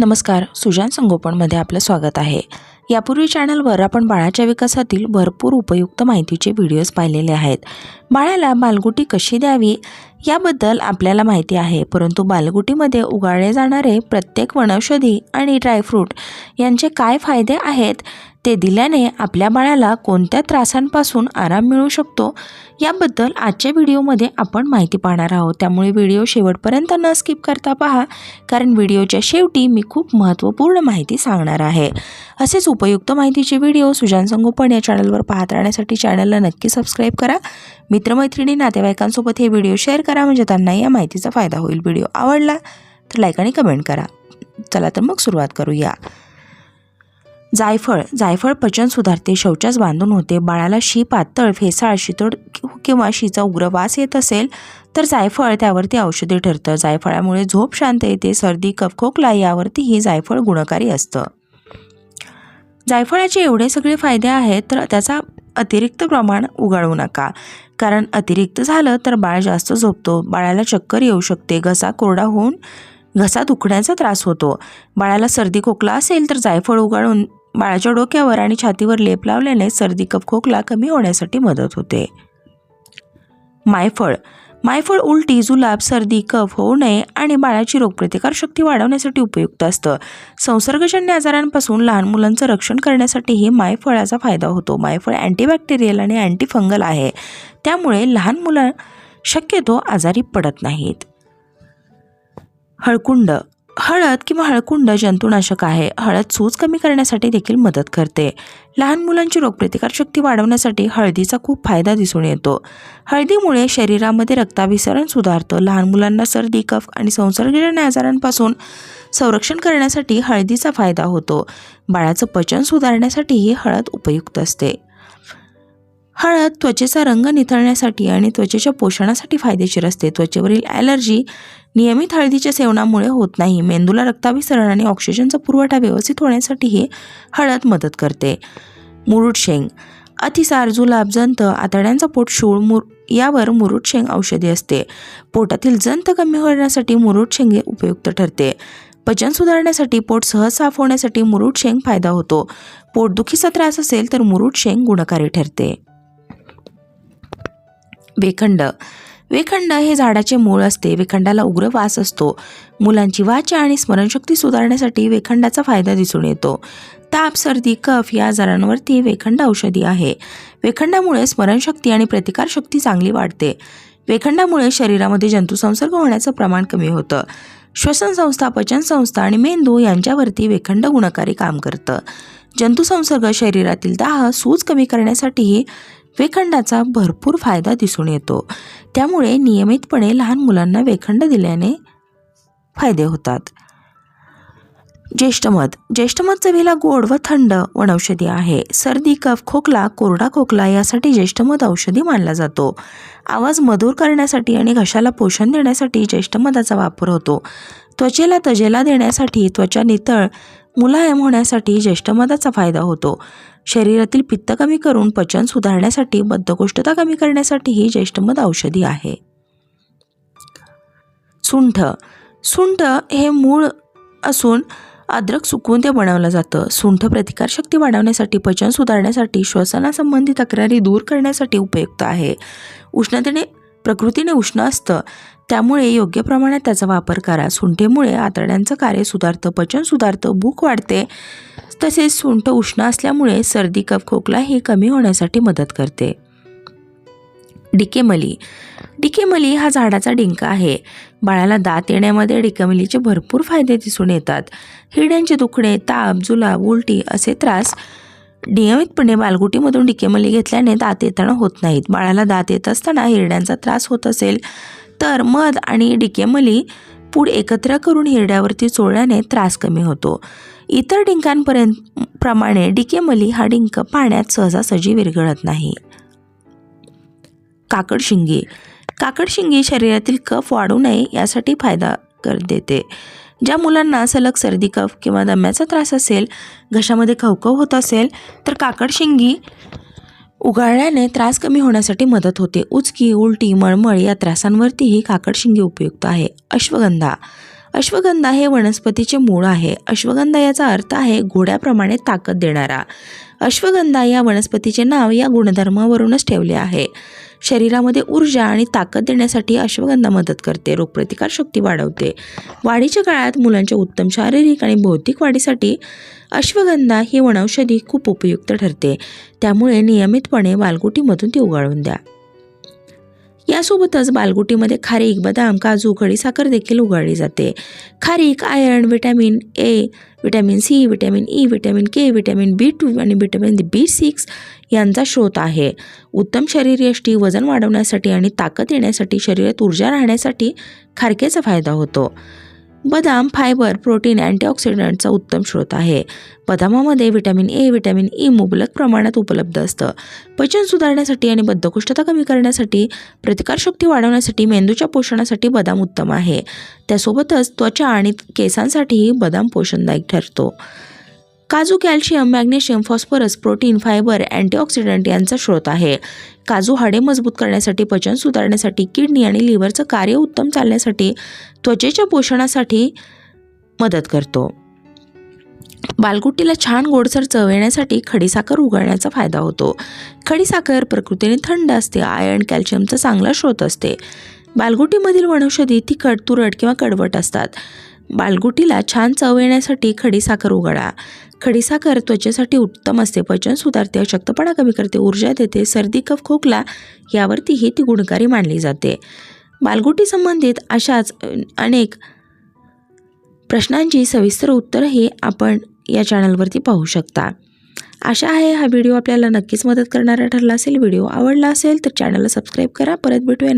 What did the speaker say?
नमस्कार सुजान संगोपनमध्ये आपलं स्वागत आहे. यापूर्वी चॅनलवर आपण बाळाच्या विकासातील भरपूर उपयुक्त माहितीचे व्हिडिओज पाहिलेले आहेत. बाळाला बालगुटी कशी द्यावी याबद्दल आपल्याला माहिती आहे परंतु बालगुटीमध्ये उगाळले जाणारे प्रत्येक वनौषधी आणि ड्रायफ्रूट यांचे काय फायदे आहेत ते दिल्याने आपल्या बाळाला कोणत्या त्रासांपासून आराम मिळू शकतो याबद्दल आजच्या व्हिडिओमध्ये आपण माहिती पाहणार आहोत. त्यामुळे व्हिडिओ शेवटपर्यंत न स्किप करता पहा कारण व्हिडिओच्या शेवटी मी खूप महत्त्वपूर्ण माहिती सांगणार आहे. असेच उपयुक्त माहितीचे व्हिडिओ सुजान संगोपन या चॅनलवर पाहत राहण्यासाठी चॅनलला नक्की सबस्क्राईब करा. मित्रमैत्रिणी नातेवाईकांसोबत हे व्हिडिओ शेअर करा म्हणजे त्यांना या माहितीचा फायदा होईल. व्हिडिओ आवडला तर लाईक आणि कमेंट करा. चला तर मग सुरुवात करूया. जायफळ. जायफळ पचन सुधारते. शौचास बांधून होते. बाळाला शी पातळ फेसाळ शितोड किंवा शीचा उग्र वास येत असेल तर जायफळ त्यावरती औषधी ठरतं. जायफळामुळे झोप शांत येते. सर्दी कफ खोकला यावरती ही जायफळ गुणकारी असतं. जायफळाचे एवढे सगळे फायदे आहेत तर त्याचा अतिरिक्त प्रमाण उगाळू नका. कारण अतिरिक्त झालं तर बाळ जास्त झोपतो. बाळाला चक्कर येऊ शकते. घसा कोरडा होऊन घसा दुखण्याचा त्रास होतो. बाळाला सर्दी खोकला असेल तर जायफळ उगाळून बाळाच्या डोक्यावर आणि छातीवर लेप लावल्याने सर्दी कप खोकला कमी होण्यासाठी मदत होते. मायफळ. मायफळ उलटी जुलाब सर्दी कफ होऊ नये आणि बाळाची रोगप्रतिकारशक्ती वाढवण्यासाठी उपयुक्त असतं. संसर्गजन्य आजारांपासून लहान मुलांचं रक्षण करण्यासाठीही मायफळाचा फायदा होतो. मायफळ अँटीबॅक्टेरियल आणि अँटीफंगल आहे. त्यामुळे लहान मुलं शक्यतो आजारी पडत नाहीत. हळकुंड. हळद किंवा हळकुंड जंतुनाशक आहे. हळद सूज कमी करण्यासाठी देखील मदत करते. लहान मुलांची रोगप्रतिकारशक्ती वाढवण्यासाठी हळदीचा खूप फायदा दिसून येतो. हळदीमुळे शरीरामध्ये रक्ताभिसरण सुधारतं. लहान मुलांना सर्दी कफ आणि संसर्गजन्य आजारांपासून संरक्षण करण्यासाठी हळदीचा फायदा होतो. बाळाचं पचन सुधारण्यासाठीही हळद उपयुक्त असते. हळद त्वचेचा रंग निथळण्यासाठी आणि त्वचेच्या पोषणासाठी फायदेशीर असते. त्वचेवरील ॲलर्जी नियमित हळदीच्या सेवनामुळे होत नाही. मेंदूला रक्ताभिसरण आणि ऑक्सिजनचा पुरवठा व्यवस्थित होण्यासाठीही हळद मदत करते. मुरुड शेंग. अतिसार जुलाब जंत आतड्यांचा पोट शूळ मुर यावर मुरुड शेंग औषधी असते. पोटातील जंत कमी होण्यासाठी मुरुड शेंगे उपयुक्त ठरते. पचन सुधारण्यासाठी पोट सहज साफ होण्यासाठी मुरुड शेंग फायदा होतो. पोटदुखीचा त्रास असेल तर मुरुड शेंग गुणकारी ठरते. वेखंड. वेखंड हे झाडाचे मूळ असते. वेखंडाला उग्र वास असतो. मुलांची वाचा आणि स्मरणशक्ती सुधारण्यासाठी वेखंडाचा फायदा दिसून येतो. ताप सर्दी कफ या आजारांवरती वेखंड औषधी आहे. वेखंडामुळे स्मरणशक्ती आणि प्रतिकारशक्ती चांगली वाढते. वेखंडामुळे शरीरामध्ये जंतुसंसर्ग होण्याचं प्रमाण कमी होतं. श्वसन संस्था पचन संस्था आणि मेंदू यांच्यावरती वेखंड गुणकारी काम करतं. जंतुसंसर्ग शरीरातील दाह सूज कमी करण्यासाठीही वेखंडाचा भरपूर फायदा दिसून येतो. त्यामुळे नियमितपणे लहान मुलांना वेखंड दिल्याने फायदे होतात. ज्येष्ठमध ज्येष्ठमध चवीला गोड व थंड वनौषधी आहे. सर्दी कफ खोकला कोरडा खोकला यासाठी ज्येष्ठमध औषधी मानला जातो. आवाज मधुर करण्यासाठी आणि घशाला पोषण देण्यासाठी ज्येष्ठमधाचा वापर होतो. त्वचेला तजेला देण्यासाठी त्वचा नितळ मुलायम होण्यासाठी ज्येष्ठमधाचा फायदा होतो. शरीरातील पित्त कमी करून पचन सुधारण्यासाठी बद्धकोष्ठता कमी करण्यासाठी ही ज्येष्ठमध औषधी आहे. सुंठ. सुंठ हे मूळ असून अद्रक सुकवून ते बनवलं जातं. सुंठ प्रतिकारशक्ती वाढवण्यासाठी पचन सुधारण्यासाठी श्वसनासंबंधी तक्रारी दूर करण्यासाठी उपयुक्त आहे. उष्णतेने प्रकृतीने उष्ण असतं. त्यामुळे योग्य प्रमाणात त्याचा वापर करा. सुंठेमुळे आतड्यांचं कार्य सुधारतं पचन सुधारतं भूक वाढते. तसेच सुंठ उष्ण असल्यामुळे सर्दी कफ खोकला हे कमी होण्यासाठी मदत करते. डिकेमली. डिकेमली हा झाडाचा डिंका आहे. बाळाला दात येण्यामध्ये डिकेमलीचे भरपूर फायदे दिसून येतात. हिरड्यांचे दुखणे ताप जुलाब उलटी असे त्रास नियमितपणे बालगुटीमधून डिकेमली घेतल्याने दात येताना होत नाहीत. बाळाला दात येत असताना हिरड्यांचा त्रास होत असेल तर मध आणि डिकेमली पूड एकत्र करून हिरड्यावरती चोळल्याने त्रास कमी होतो. इतर डिंकांपर्यंत प्रमाणे डिकेमली हा डिंक पाण्यात सहजासहजी विरघळत नाही. काकडशिंगी काकडशिंगी शरीरातील कफ वाढू नये यासाठी फायदा कर देते. ज्या मुलांना सलग सर्दी कफ किंवा दम्याचा त्रास असेल घशामध्ये खवखव होत असेल तर काकडशिंगी उगाळल्याने त्रास कमी होण्यासाठी मदत होते. उचकी उलटी मळमळ या त्रासांवरतीही काकडशिंगी उपयुक्त आहे. अश्वगंधा. अश्वगंधा हे वनस्पतीचे मूळ आहे. अश्वगंधा याचा अर्थ आहे घोड्याप्रमाणे ताकद देणारा. अश्वगंधा या वनस्पतीचे नाव या गुणधर्मावरूनच ठेवले आहे. शरीरामध्ये ऊर्जा आणि ताकद देण्यासाठी अश्वगंधा मदत करते रोगप्रतिकार शक्ती वाढवते. वाढीच्या काळात मुलांच्या उत्तम शारीरिक आणि बौद्धिक वाढीसाठी अश्वगंधा ही वनौषधी खूप उपयुक्त ठरते. त्यामुळे नियमितपणे वालगुटीमधून ती उगाळून द्या. यासोबतच बालगुटीमध्ये खारीक बदाम काजू खडीसाखर देखील उगाळली जाते. खारीक iron vitamin A vitamin C vitamin E e, vitamin K vitamin B two आणि विटॅमिन बी सिक्स यांचा स्रोत आहे. उत्तम शरीरयष्टी वजन वाढवण्यासाठी आणि ताकद येण्यासाठी शरीरात ऊर्जा राहण्यासाठी खारकेचा फायदा होतो. बदाम फायबर प्रोटीन अँटीऑक्सिडंटचा उत्तम स्रोत आहे. बदामामध्ये व्हिटॅमिन ए व्हिटॅमिन ई मुबलक प्रमाणात उपलब्ध असतं. पचन सुधारण्यासाठी आणि बद्धकोष्ठता कमी करण्यासाठी प्रतिकारशक्ती वाढवण्यासाठी मेंदूच्या पोषणासाठी बदाम उत्तम आहे. त्यासोबतच त्वचा आणि केसांसाठीही बदाम पोषणदायक ठरतो. काजू calcium magnesium phosphorus protein fibre antioxidant यांचा स्रोत आहे. काजू हाडे मजबूत करण्यासाठी पचन सुधारण्यासाठी किडनी आणि लिव्हरचं कार्य उत्तम चालण्यासाठी त्वचेच्या पोषणासाठी मदत करतो. बालगुट्टीला छान गोडसर चव येण्यासाठी खडीसाखर उगाळण्याचा फायदा होतो. खडीसाखर प्रकृतीने थंड असते आयर्न कॅल्शियमचा चांगला स्रोत असते. बालगुटीमधील वनौषधी तिखट तुरट किंवा कडवट असतात. बालगुटीला छान चव येण्यासाठी खडीसाखर उघडा खडीसाखर त्वचेसाठी उत्तम असते. पचन सुधारते अशक्तपणा कमी करते ऊर्जा देते सर्दी कफ खोकला यावरतीही ती गुणकारी मानली जाते. बालगुटी संबंधित अशाच अनेक प्रश्नांची सविस्तर उत्तरही आपण या चॅनलवरती पाहू शकता. आशा आहे हा व्हिडिओ आपल्याला नक्कीच मदत करणारा ठरला असेल. व्हिडिओ आवडला असेल तर चॅनलला सबस्क्राईब करा. परत भेटूया